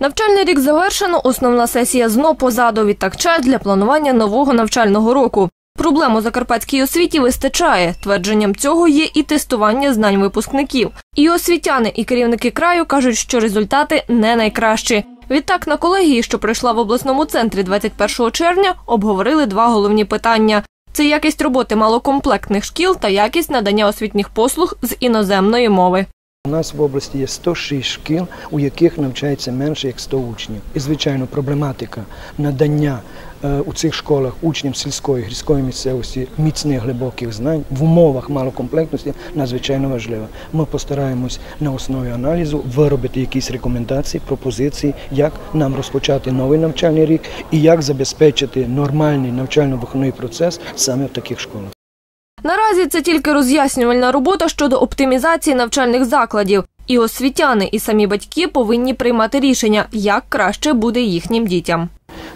Навчальний рік завершено. Основна сесія знов позаду. Відтак час для планування нового навчального року. Проблем у закарпатській освіті вистачає. Твердженням цього є і тестування знань випускників. І освітяни, і керівники краю кажуть, що результати не найкращі. Відтак на колегії, що пройшла в обласному центрі 21 червня, обговорили два головні питання: це якість роботи малокомплектних шкіл та якість надання освітніх послуг з іноземної мови. У нас в області є 106 шкіл, у яких навчається менше як 100 учнів. І, звичайно, проблематика надання е, у цих школах учням сільської гірської місцевості міцних глибоких знань в умовах малокомплектності надзвичайно важлива. Ми постараємось на основі аналізу виробити якісь рекомендації, пропозиції, як нам розпочати новий навчальний рік і як забезпечити нормальний навчально-виховний процес саме в таких школах. Наразі це тільки роз'яснювальна робота щодо оптимізації навчальних закладів. І освітяни, і самі батьки повинні приймати рішення, як краще буде їхнім дітям.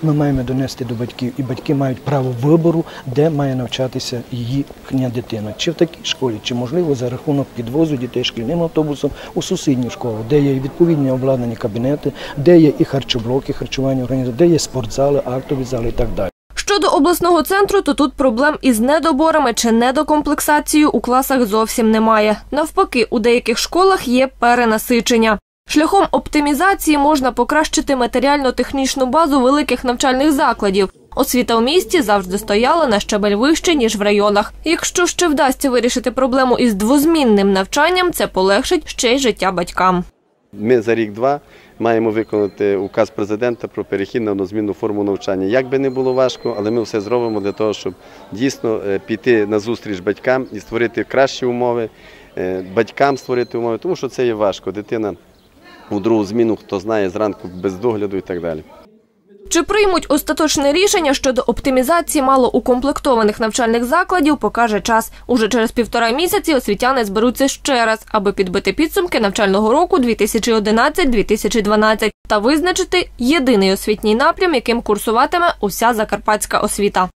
Ми маємо донести до батьків, і батьки мають право вибору, де має навчатися їхня дитина, чи в такій школі, чи можливо за рахунок підвозу дітей шкільним автобусом у сусідню школу, де є і відповідні обладнані кабінети, де є і харчоблоки, харчування організації, де є спортзали, актові зали і так далі. Щодо обласного центру, то тут проблем із недоборами чи недокомплексацією у класах зовсім немає. Навпаки, у деяких школах є перенасичення. Шляхом оптимізації можна покращити матеріально-технічну базу великих навчальних закладів. Освіта у місті завжди стояла на щебель вище, ніж в районах. Якщо ще вдасться вирішити проблему із двозмінним навчанням, це полегшить ще й життя батькам. Ми за рік-два маємо виконати указ президента про перехід на однозмінну форму навчання. Як би не було важко, але ми все зробимо для того, щоб дійсно е, піти на зустріч батькам і створити кращі умови, е, батькам створити умови, тому що це є важко. Дитина у другу зміну, хто знає, зранку без догляду і так далі. Чи приймуть остаточне рішення щодо оптимізації малоукомплектованих навчальних закладів, покаже час. Уже через півтора місяці освітяни зберуться ще раз, аби підбити підсумки навчального року 2011-2012 та визначити єдиний освітній напрям, яким курсуватиме уся закарпатська освіта.